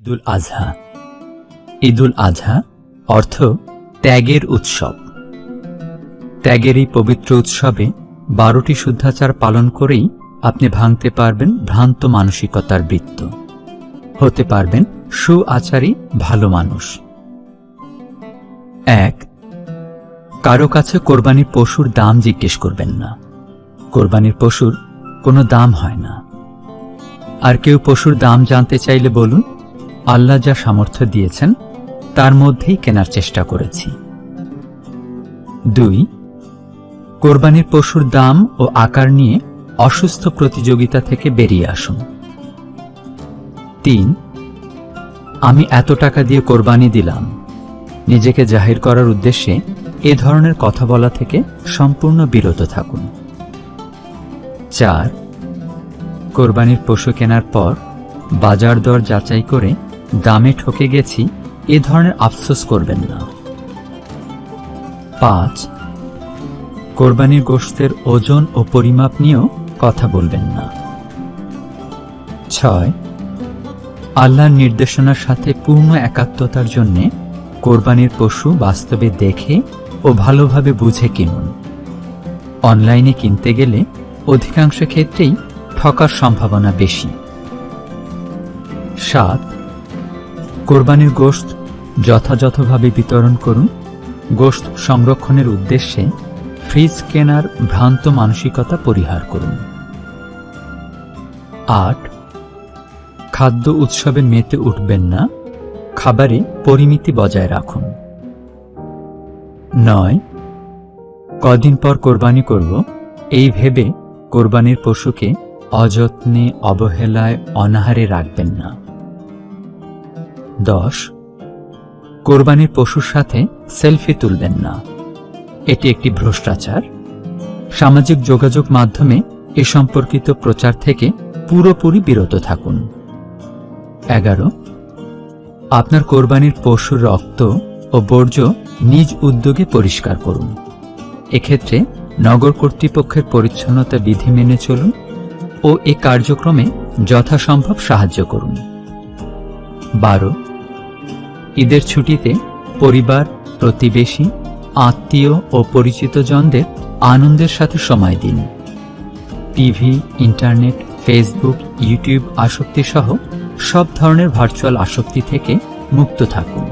ঈদুল আজহা। ঈদুল আজহা অর্থ ত্যাগের উৎসব। ত্যাগের এই পবিত্র উৎসবে বারোটি শুদ্ধাচার পালন করেই আপনি ভাঙতে পারবেন ভ্রান্ত মানসিকতার বৃত্ত। হতে পারবেন সু আচারী ভালো মানুষ। এক, কারও কাছে কোরবানির পশুর দাম জিজ্ঞেস করবেন না। কোরবানির পশুর কোনো দাম হয় না। আর কেউ পশুর দাম জানতে চাইলে বলুন আল্লাহ যা সামর্থ্য দিয়েছেন, তার মধ্যেই কেনার চেষ্টা করেছি। দুই, কোরবানির পশুর দাম ও আকার নিয়ে অসুস্থ প্রতিযোগিতা থেকে বেরিয়ে আসুন। তিন, আমি এত টাকা দিয়ে কোরবানি দিলাম। নিজেকে জাহির করার উদ্দেশ্যে এ ধরনের কথা বলা থেকে সম্পূর্ণ বিরত থাকুন। চার, কোরবানির পশু কেনার পর বাজার দর যাচাই করে দামে ঠকে গেছি, এ ধরনের আফসোস করবেন না। পাঁচ, কোরবানির গোশতের ওজন ও পরিমাপ নিয়েও কথা বলবেন না। ছয়, আল্লাহর নির্দেশনার সাথে পূর্ণ একাত্মতার জন্যে কোরবানির পশু বাস্তবে দেখে ও ভালোভাবে বুঝে কিনুন। অনলাইনে কিনতে গেলে অধিকাংশ ক্ষেত্রেই ঠকার সম্ভাবনা বেশি। সাত কোরবানির গোশত যথাযথভাবে বিতরণ করুন। গোশত সংরক্ষণের উদ্দেশ্যে ফ্রিজ কেনার ভ্রান্ত মানসিকতা পরিহার করুন। আট, খাদ্য উৎসবে মেতে উঠবেন না। খাবারে পরিমিতি বজায় রাখুন। নয়, কদিন পর কোরবানি করব। এই ভেবে কোরবানির পশুকে অযত্নে, অবহেলায়, অনাহারে রাখবেন না। দশ, কোরবানির পশুর সাথে সেলফি তুলবেন না। এটি একটি ভ্রষ্টাচার। সামাজিক যোগাযোগ মাধ্যমে এ সম্পর্কিত প্রচার থেকে পুরোপুরি বিরত থাকুন। এগারো, আপনার কোরবানির পশুর রক্ত ও বর্জ্য নিজ উদ্যোগে পরিষ্কার করুন। এক্ষেত্রে নগর কর্তৃপক্ষের পরিচ্ছন্নতা বিধি মেনে চলুন ও এ কার্যক্রমে যথাসম্ভব সাহায্য করুন। বারো ঈদের ছুটিতে পরিবার, প্রতিবেশী, আত্মীয় ও পরিচিতজনদের আনন্দের সাথে সময় দিন। টিভি, ইন্টারনেট, ফেসবুক, ইউটিউব আসক্তি সহ সব ধরনের ভার্চুয়াল আসক্তি থেকে মুক্ত থাকুন।